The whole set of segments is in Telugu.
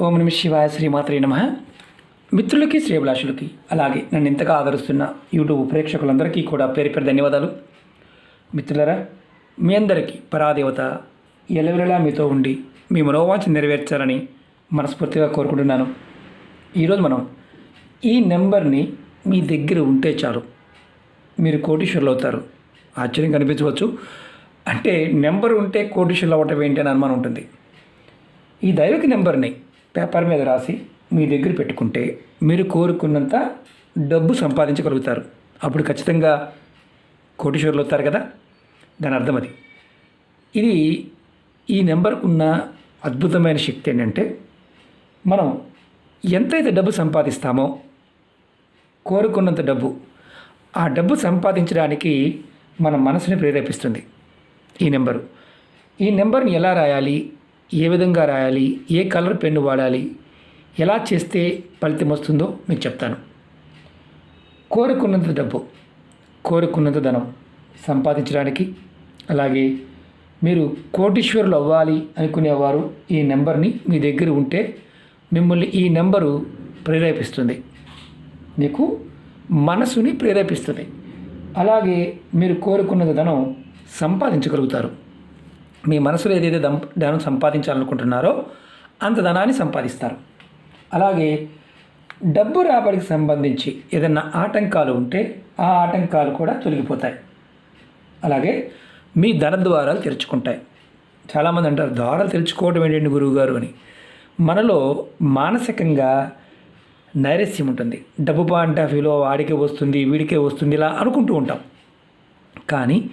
ఓం నమ శివాయ శ్రీమాత్రే నమ. మిత్రులకి శ్రేభిలాషులకి అలాగే నన్ను ఇంతగా ఆదరిస్తున్న యూట్యూబ్ ప్రేక్షకులందరికీ కూడా పేరు పేరు ధన్యవాదాలు. మిత్రులరా మీ అందరికీ పరాదేవత ఎలవెలలా మీతో ఉండి మీ మనోవాంఛ నెరవేర్చాలని మనస్ఫూర్తిగా కోరుకుంటున్నాను. ఈరోజు మనం ఈ నెంబర్ని మీ దగ్గర ఉంటే చాలు. మీరు కోటీశ్వరులు అవుతారు. ఆశ్చర్యం కనిపించవచ్చు అంటే నెంబర్ ఉంటే కోటీశ్వరులు అవ్వటం ఏంటి అని అనుమానం ఉంటుంది. ఈ దైవిక నెంబర్ని పేపర్ మీద రాసి మీ దగ్గర పెట్టుకుంటే మీరు కోరుకున్నంత డబ్బు సంపాదించగలుగుతారు. అప్పుడు ఖచ్చితంగా కోటీశ్వరులు అవుతారు కదా? దాని అర్థం అది. ఇది ఈ నెంబర్కు ఉన్న అద్భుతమైన శక్తి ఏంటంటే మనం ఎంతైతే డబ్బు సంపాదిస్తామో కోరుకున్నంత డబ్బు ఆ డబ్బు సంపాదించడానికి మన మనసుని ప్రేరేపిస్తుంది ఈ నెంబరు. ఈ నెంబర్ని ఎలా రాయాలి? ఏ విధంగా రాయాలి? ఏ కలర్ పెన్ను వాడాలి? ఎలా చేస్తే ఫలితం వస్తుందో మీకు చెప్తాను. కోరుకున్నంత డబ్బు కోరుకున్నంత ధనం సంపాదించడానికి అలాగే మీరు కోటీశ్వరులు అవ్వాలి అనుకునేవారు ఈ నెంబర్ని మీ దగ్గర ఉంటే మిమ్మల్ని ఈ నెంబరు ప్రేరేపిస్తుంది. మీకు మనసుని ప్రేరేపిస్తుంది. అలాగే మీరు కోరుకున్నంత ధనం సంపాదించగలుగుతారు. మీ మనసులో ఏదైతే ధనం ధనం సంపాదించాలనుకుంటున్నారో అంత ధనాన్ని సంపాదిస్తారు. అలాగే డబ్బు రాబడికి సంబంధించి ఏదైనా ఆటంకాలు ఉంటే ఆ ఆటంకాలు కూడా తొలగిపోతాయి. అలాగే మీ ధన ద్వారాలు తెరుచుకుంటాయి. చాలామంది అంటారు ద్వారాలు తెరుచుకోవడం ఏంటండి గురువుగారు? అని. మనలో మానసికంగా నైరస్యం ఉంటుంది. డబ్బు పాయింట్ ఆఫ్ వ్యూలో వాడికే వస్తుంది వీడికే వస్తుంది ఇలా అనుకుంటూ ఉంటాం. కానీ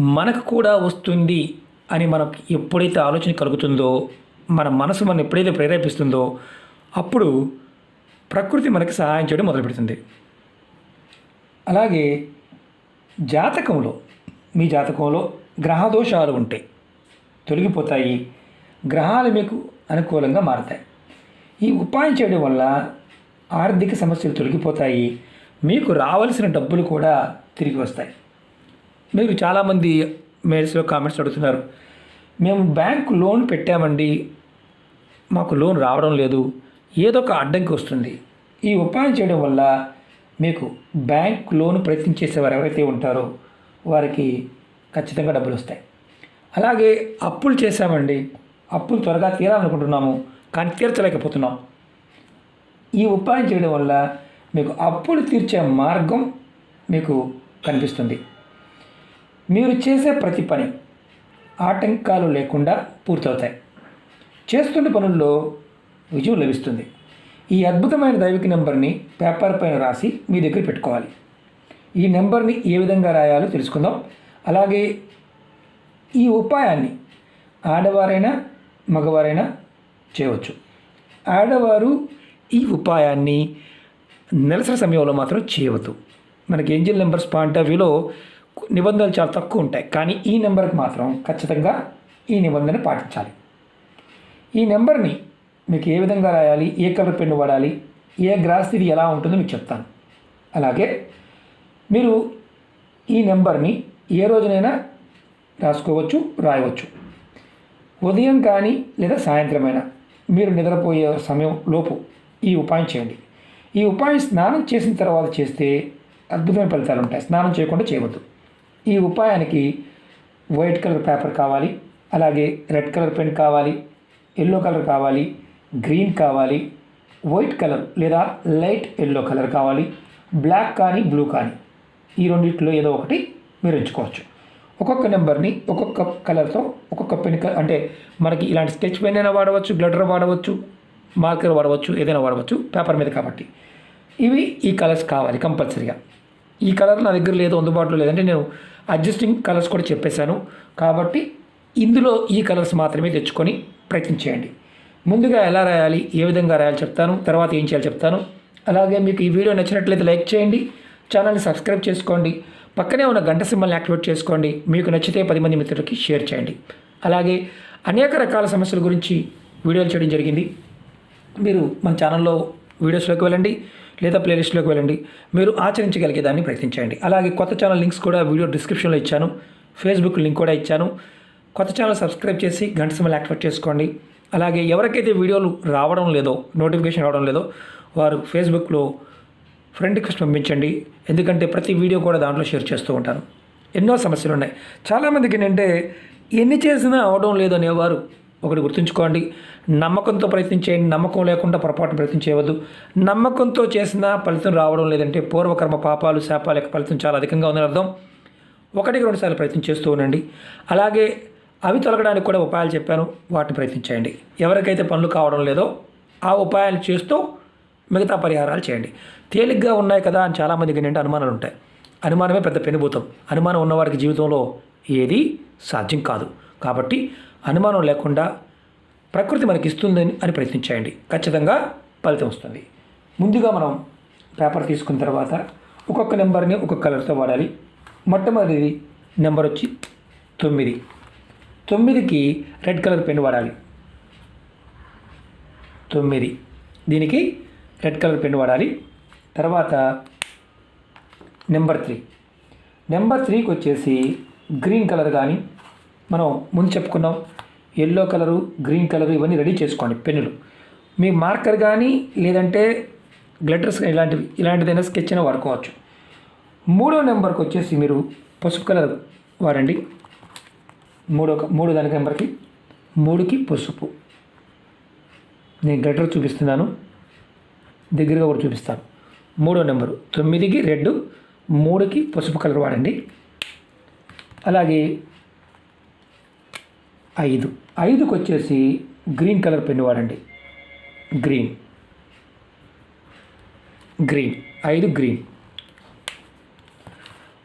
మనకు కూడా వస్తుంది అని మనకు ఎప్పుడైతే ఆలోచన కలుగుతుందో మన మనసు మనం ఎప్పుడైతే ప్రేరేపిస్తుందో అప్పుడు ప్రకృతి మనకి సహాయం చేయడం మొదలుపెడుతుంది. అలాగే జాతకంలో మీ జాతకంలో గ్రహదోషాలు ఉంటాయి తొలగిపోతాయి గ్రహాలు మీకు అనుకూలంగా మారుతాయి. ఈ ఉపాయం చేయడం వల్ల ఆర్థిక సమస్యలు తొలగిపోతాయి మీకు రావాల్సిన డబ్బులు కూడా తిరిగి వస్తాయి. మీరు చాలామంది మెయిల్స్లో కామెంట్స్ అడుగుతున్నారు. మేము బ్యాంకు లోన్ పెట్టామండి. మాకు లోన్ రావడం లేదు. ఏదో ఒక అడ్డంకి వస్తుంది. ఈ ఉపాయం చేయడం వల్ల మీకు బ్యాంక్ లోన్ ప్రయత్నం చేసేవారు ఎవరైతే ఉంటారో వారికి ఖచ్చితంగా డబ్బులు వస్తాయి. అలాగే అప్పులు చేశామండి. అప్పులు త్వరగా తీరాలనుకుంటున్నాము కానీ తీర్చలేకపోతున్నాం. ఈ ఉపాయం చేయడం వల్ల మీకు అప్పులు తీర్చే మార్గం మీకు కనిపిస్తుంది. మీరు చేసే ప్రతి పని ఆటంకాలు లేకుండా పూర్తవుతాయి. చేస్తున్న పనుల్లో విజయం లభిస్తుంది. ఈ అద్భుతమైన దైవిక నెంబర్ని పేపర్ పైన రాసి మీ దగ్గర పెట్టుకోవాలి. ఈ నెంబర్ని ఏ విధంగా రాయాలో తెలుసుకుందాం. అలాగే ఈ ఉపాయాన్ని ఆడవారైనా మగవారైనా చేయవచ్చు. ఆడవారు ఈ ఉపాయాన్ని నెలసరి సమయంలో మాత్రం చేయవద్దు. మనకి ఏంజిల్ నెంబర్స్ పాయింట్ ఆఫ్ వ్యూలో నిబంధనలు చాలా తక్కువ ఉంటాయి. కానీ ఈ నెంబర్కి మాత్రం ఖచ్చితంగా ఈ నిబంధన పాటించాలి. ఈ నెంబర్ని మీకు ఏ విధంగా రాయాలి? ఏ కలర్ పెన్ను వాడాలి? ఏ గ్రాస్ ఇది ఎలా ఉంటుందో మీకు చెప్తాను. అలాగే మీరు ఈ నెంబర్ని ఏ రోజునైనా రాసుకోవచ్చు రాయవచ్చు. ఉదయం కానీ లేదా సాయంత్రమైనా మీరు నిద్రపోయే సమయం లోపు ఈ ఉపాయం చేయండి. ఈ ఉపాయం స్నానం చేసిన తర్వాత చేస్తే అద్భుతమైన ఫలితాలు ఉంటాయి. స్నానం చేయకుండా చేయవద్దు. ఈ ఉపాయానికి వైట్ కలర్ పేపర్ కావాలి అలాగే రెడ్ కలర్ పెన్ కావాలి ఎల్లో కలర్ కావాలి గ్రీన్ కావాలి వైట్ కలర్ లేదా లైట్ ఎల్లో కలర్ కావాలి బ్లాక్ కానీ బ్లూ కానీ. ఈ రెండింటిలో ఏదో ఒకటి మీరు ఎంచుకోవచ్చు. ఒక్కొక్క నెంబర్ని ఒక్కొక్క కలర్తో ఒక్కొక్క పెన్ క- అంటే మనకి ఇలాంటి స్కెచ్ పెన్ అయినా వాడవచ్చు గ్లటర్ వాడవచ్చు మార్కర్ వాడవచ్చు ఏదైనా వాడవచ్చు పేపర్ మీద కాబట్టి. ఇవి ఈ కలర్స్ కావాలి కంపల్సరీగా. ఈ కలర్ నా దగ్గర లేదు అందుబాటులో లేదంటే నేను అడ్జస్టింగ్ కలర్స్ కూడా చెప్పేశాను. కాబట్టి ఇందులో ఈ కలర్స్ మాత్రమే తెచ్చుకొని ప్రయత్నం చేయండి. ముందుగా ఎలా రాయాలి ఏ విధంగా రాయాలి చెప్తాను తర్వాత ఏం చేయాలి చెప్తాను. అలాగే మీకు ఈ వీడియో నచ్చినట్లయితే లైక్ చేయండి ఛానల్ని సబ్స్క్రైబ్ చేసుకోండి పక్కనే ఉన్న గంట సింబల్ని యాక్టివేట్ చేసుకోండి మీకు నచ్చితే పది మంది మిత్రులకి షేర్ చేయండి. అలాగే అనేక రకాల సమస్యల గురించి వీడియోలు చేయడం జరిగింది. మీరు మన ఛానల్లో వీడియోస్లోకి వెళ్ళండి లేదా ప్లేలిస్ట్లోకి వెళ్ళండి. మీరు ఆచరించగలిగే దాన్ని ప్రయత్నించండి. అలాగే కొత్త ఛానల్ లింక్స్ కూడా వీడియో డిస్క్రిప్షన్లో ఇచ్చాను. ఫేస్బుక్ లింక్ కూడా ఇచ్చాను. కొత్త ఛానల్ సబ్స్క్రైబ్ చేసి గంట సమయం యాక్టివేట్ చేసుకోండి. అలాగే ఎవరికైతే వీడియోలు రావడం లేదో నోటిఫికేషన్ రావడం లేదో వారు ఫేస్బుక్లో ఫ్రెండ్ రిక్వెస్ట్ పంపించండి. ఎందుకంటే ప్రతి వీడియో కూడా దాంట్లో షేర్ చేస్తూ ఉంటాను ఎన్నో సమస్యలు ఉన్నాయి. చాలామందికి ఏంటంటే ఎన్ని చేసినా అవడం లేదనేవారు ఒకటి గుర్తుంచుకోండి. నమ్మకంతో ప్రయత్నం చేయండి నమ్మకం లేకుండా పొరపాటు ప్రయత్నం చేయవద్దు నమ్మకంతో చేసినా ఫలితం రావడం లేదంటే పూర్వకర్మ పాపాలు శాపాల యొక్క ఫలితం చాలా అధికంగా ఉందని అర్థం. ఒకటికి రెండు సార్లు ప్రయత్నం చేస్తూ ఉండండి. అలాగే అవి తొలగడానికి కూడా ఉపాయాలు చెప్పాను. వాటిని ప్రయత్నించండి ఎవరికైతే పనులు కావడం లేదో ఆ ఉపాయాలు చేస్తూ మిగతా పరిహారాలు చేయండి. తేలిగ్గా ఉన్నాయి కదా అని చాలామందికి ఏంటంటే అనుమానాలు ఉంటాయి. అనుమానమే పెద్ద పెనుభూతం. అనుమానం ఉన్నవాడికి జీవితంలో ఏది సాధ్యం కాదు. కాబట్టి అనుమానం లేకుండా ప్రకృతి మనకి ఇస్తుందని అని ప్రయత్నించేయండి. ఖచ్చితంగా ఫలితం వస్తుంది. ముందుగా మనం పేపర్ తీసుకున్న తర్వాత ఒక్కొక్క నెంబర్ని ఒక్కొక్క కలర్తో వాడాలి. మొట్టమొదటిది నెంబర్ వచ్చి తొమ్మిది. తొమ్మిదికి రెడ్ కలర్ పెన్ వాడాలి. తొమ్మిది. దీనికి రెడ్ కలర్ పెన్ వాడాలి. తర్వాత నెంబర్ త్రీ. నెంబర్ త్రీకి వచ్చేసి గ్రీన్ కలర్ కానీ మనం ముందు చెప్పుకున్నాం. ఎల్లో కలరు గ్రీన్ కలరు ఇవన్నీ రెడీ చేసుకోండి పెన్నులు. మీ మార్కర్ కానీ లేదంటే గ్లిటర్స్ ఇలాంటివి ఇలాంటిదైనా స్కెచ్ అయినా వాడుకోవచ్చు. మూడో నెంబర్కి వచ్చేసి మీరు పసుపు కలర్ వాడండి. మూడో మూడో దానికి నెంబర్కి మూడుకి పసుపు. నేను గ్లిటర్ చూపిస్తున్నాను. దగ్గరగా కూడా చూపిస్తాను. మూడో నెంబరు తొమ్మిదికి రెడ్ మూడుకి పసుపు కలర్ వాడండి. అలాగే ఐదు. ఐదుకు వచ్చేసి గ్రీన్ కలర్ పెన్ వాడండి. గ్రీన్. గ్రీన్. ఐదు గ్రీన్.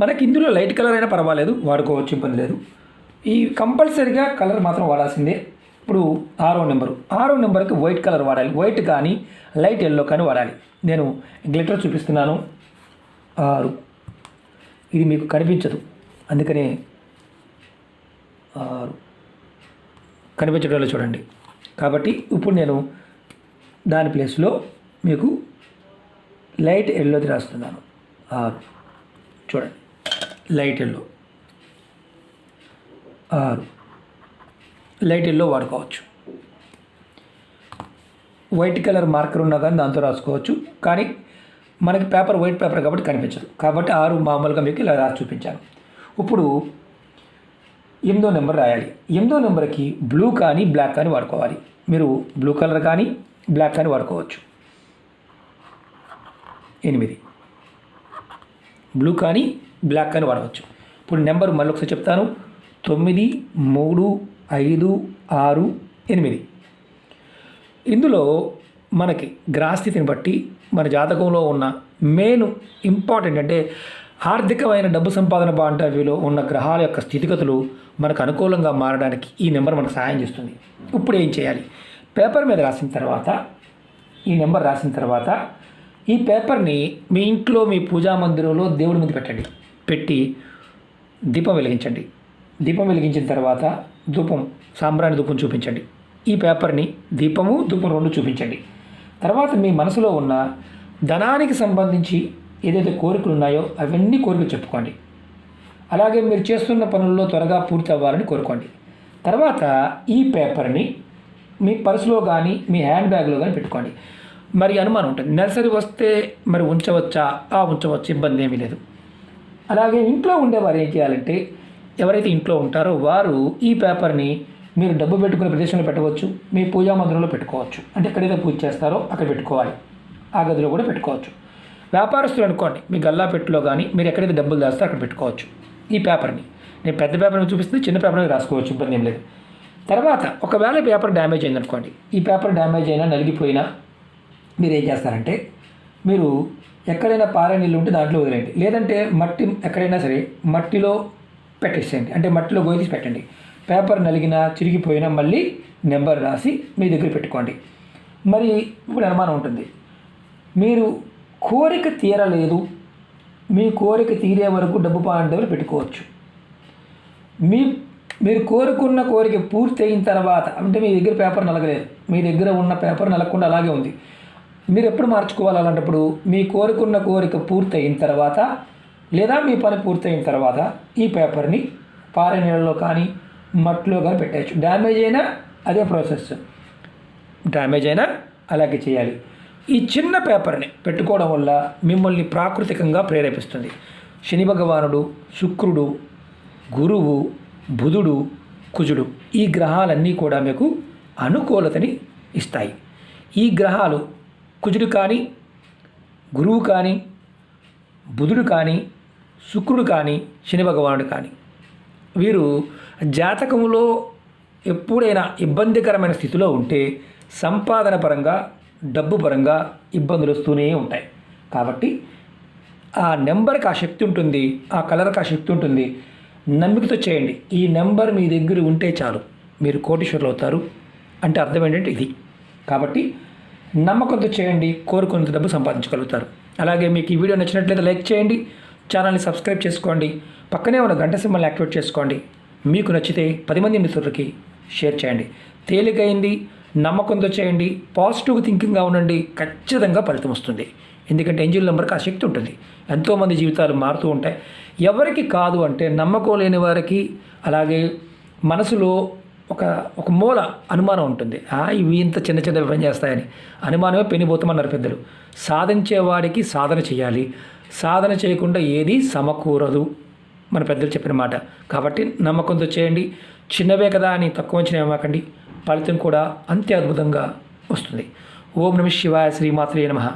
మనకి ఇందులో లైట్ కలర్ అయినా పర్వాలేదు వాడుకోవచ్చు ఇబ్బంది లేదు. ఈ కంపల్సరీగా కలర్ మాత్రం వాడాల్సిందే. ఇప్పుడు ఆరో నెంబరు. ఆరో నెంబర్కి వైట్ కలర్ వాడాలి. వైట్ కానీ లైట్ ఎల్లో కానీ వాడాలి. నేను గ్లిటర్ చూపిస్తున్నాను. ఆరు. ఇది మీకు కనిపించదు. అందుకనే ఆరు. కనిపించడంలో చూడండి. కాబట్టి ఇప్పుడు నేను దాని ప్లేస్లో మీకు లైట్ ఎల్లోది రాస్తున్నాను. ఆరు చూడండి. Light yellow. ఆరు లైట్ ఎల్లో వాడుకోవచ్చు. వైట్ కలర్ మార్కర్ ఉన్నా కానీ దాంతో రాసుకోవచ్చు. కానీ మనకి పేపర్ వైట్ పేపర్ కాబట్టి కనిపించదు. కాబట్టి ఆరు మామూలుగా మీకు ఇలా రాసి చూపించాను. ఇప్పుడు ఎనిమిదో నెంబర్ రాయాలి. ఎనిమిదో నెంబర్కి బ్లూ కానీ బ్లాక్ కానీ వాడుకోవాలి. మీరు బ్లూ కలర్ కానీ బ్లాక్ కానీ వాడుకోవచ్చు. ఎనిమిది. బ్లూ కానీ బ్లాక్ కానీ వాడవచ్చు. ఇప్పుడు నెంబర్ మళ్ళీ ఒకసారి చెప్తాను. తొమ్మిది మూడు ఐదు ఆరు ఎనిమిది. ఇందులో మనకి గ్రాస్థితిని బట్టి మన జాతకంలో ఉన్న మెయిన్ ఇంపార్టెంట్ అంటే ఆర్థికమైన డబ్బు సంపాదన బాంటవిలో ఉన్న గ్రహాల యొక్క స్థితిగతులు మనకు అనుకూలంగా మారడానికి ఈ నెంబర్ మనకు సహాయం చేస్తుంది. ఇప్పుడు ఏం చేయాలి? పేపర్ మీద రాసిన తర్వాత ఈ నెంబర్ రాసిన తర్వాత ఈ పేపర్ని మీ ఇంట్లో మీ పూజా మందిరంలో దేవుడి మీద పెట్టండి. పెట్టి దీపం వెలిగించండి. దీపం వెలిగించిన తర్వాత ధూపం సాంబ్రాణి ధూపం చూపించండి. ఈ పేపర్ని దీపము ధూపం రెండు చూపించండి. తర్వాత మీ మనసులో ఉన్న ధనానికి సంబంధించి ఏదైతే కోరికలు ఉన్నాయో అవన్నీ కోరికలు చెప్పుకోండి. అలాగే మీరు చేస్తున్న పనుల్లో త్వరగా పూర్తి అవ్వాలని కోరుకోండి. తర్వాత ఈ పేపర్ని మీ పర్సులో కానీ మీ హ్యాండ్ బ్యాగ్లో కానీ పెట్టుకోండి. మరి అనుమానం ఉంటుంది. నెలసరి వస్తే మరి ఉంచవచ్చా? ఆ ఉంచవచ్చు. ఇబ్బంది ఏమీ లేదు. అలాగే ఇంట్లో ఉండేవారు ఏం చేయాలంటే ఎవరైతే ఇంట్లో ఉంటారో వారు ఈ పేపర్ని మీరు డబ్బు పెట్టుకునే ప్రదేశంలో పెట్టవచ్చు. మీ పూజా మందిరంలో పెట్టుకోవచ్చు. అంటే ఎక్కడైతే పూజ చేస్తారో అక్కడ పెట్టుకోవాలి. ఆ గదిలో కూడా పెట్టుకోవచ్చు. వ్యాపారస్తులు అనుకోండి మీ గల్లా పెట్టులో కానీ మీరు ఎక్కడైతే డబ్బులు దాస్తారో అక్కడ పెట్టుకోవచ్చు. ఈ పేపర్ని. నేను పెద్ద పేపర్ని చూపిస్తే చిన్న పేపర్ని రాసుకోవచ్చు ఇబ్బంది ఏం లేదు. తర్వాత ఒకవేళ పేపర్ డ్యామేజ్ అయిందనుకోండి ఈ పేపర్ డ్యామేజ్ అయినా నలిగిపోయినా మీరు ఏం చేస్తారంటే మీరు ఎక్కడైనా పారే నీళ్ళు ఉంటే దాంట్లో వదిలేయండి. లేదంటే మట్టి ఎక్కడైనా సరే మట్టిలో పెట్టేసేయండి. అంటే మట్టిలో గోయి తీసి పెట్టండి. పేపర్ నలిగినా చిరిగిపోయినా మళ్ళీ నెంబర్ రాసి మీ దగ్గర పెట్టుకోండి. మరి ఇప్పుడు అనుమానం ఉంటుంది. మీరు కోరిక తీరలేదు. మీ కోరిక తీరే వరకు డబ్బు పాండవులు పెట్టుకోవచ్చు. మీ మీరు కోరుకున్న కోరిక పూర్తి అయిన తర్వాత అంటే మీ దగ్గర పేపర్ నలగలేదు. మీ దగ్గర ఉన్న పేపర్ నలగకుండా అలాగే ఉంది. మీరు ఎప్పుడు మార్చుకోవాలి అలాంటప్పుడు? మీ కోరుకున్న కోరిక పూర్తి అయిన తర్వాత లేదా మీ పని పూర్తి అయిన తర్వాత ఈ పేపర్ని పారే నీళ్ళలో కానీ మట్టిలో కానీ పెట్టచ్చు డ్యామేజ్ అయినా అదే ప్రాసెస్. డ్యామేజ్ అయినా అలాగే చేయాలి. ఈ చిన్న పేపర్ని పెట్టుకోవడం వల్ల మిమ్మల్ని ప్రాకృతికంగా ప్రేరేపిస్తుంది. శని భగవానుడు శుక్రుడు గురువు బుధుడు కుజుడు ఈ గ్రహాలన్నీ కూడా మీకు అనుకూలతని ఇస్తాయి. ఈ గ్రహాలు కుజుడు కానీ గురువు కానీ బుధుడు కానీ శుక్రుడు కానీ శని భగవానుడు కానీ వీరు జాతకంలో ఎప్పుడైనా ఇబ్బందికరమైన స్థితిలో ఉంటే సంపాదన పరంగా డబ్బు పరంగా ఇబ్బందులు వస్తూనే ఉంటాయి. కాబట్టి ఆ నెంబర్కి ఆ శక్తి ఉంటుంది ఆ కలర్కి ఆ శక్తి ఉంటుంది. నమ్మికతో చేయండి. ఈ నెంబర్ మీ దగ్గర ఉంటే చాలు మీరు కోటీశ్వరులు అవుతారు అంటే అర్థం ఏంటంటే ఇది. కాబట్టి నమ్మకంతో చేయండి కోరుకున్నంత డబ్బు సంపాదించగలుగుతారు. అలాగే మీకు ఈ వీడియో నచ్చినట్లయితే లైక్ చేయండి ఛానల్ని సబ్స్క్రైబ్ చేసుకోండి పక్కనే ఉన్న గంట సింబల్ని యాక్టివేట్ చేసుకోండి. మీకు నచ్చితే పది మంది మిత్రులకి షేర్ చేయండి. తేలికైంది నమ్మకంతో చేయండి పాజిటివ్ థింకింగ్గా ఉండండి ఖచ్చితంగా ఫలితం వస్తుంది. ఎందుకంటే ఎంజిల్ నెంబర్కి ఆ శక్తి ఉంటుంది. ఎంతోమంది జీవితాలు మారుతూ ఉంటాయి. ఎవరికి కాదు అంటే నమ్మకం లేని వారికి అలాగే మనసులో ఒక ఒక మూల అనుమానం ఉంటుంది. ఆ ఇవి ఇంత చిన్న చిన్న పని చేస్తాయని. అనుమానమే పెనిపోతామన్నారు పెద్దలు. సాధించేవాడికి సాధన చేయాలి. సాధన చేయకుండా ఏది సమకూరదు. మన పెద్దలు చెప్పిన మాట. కాబట్టి నమ్మకంతో చేయండి. చిన్నవే కదా అని తక్కువ అంచనా ఏమాకండి ఫలితం కూడా అంతే అద్భుతంగా వస్తుంది. ఓం నమ శివాయ శ్రీమాత్రే నమః.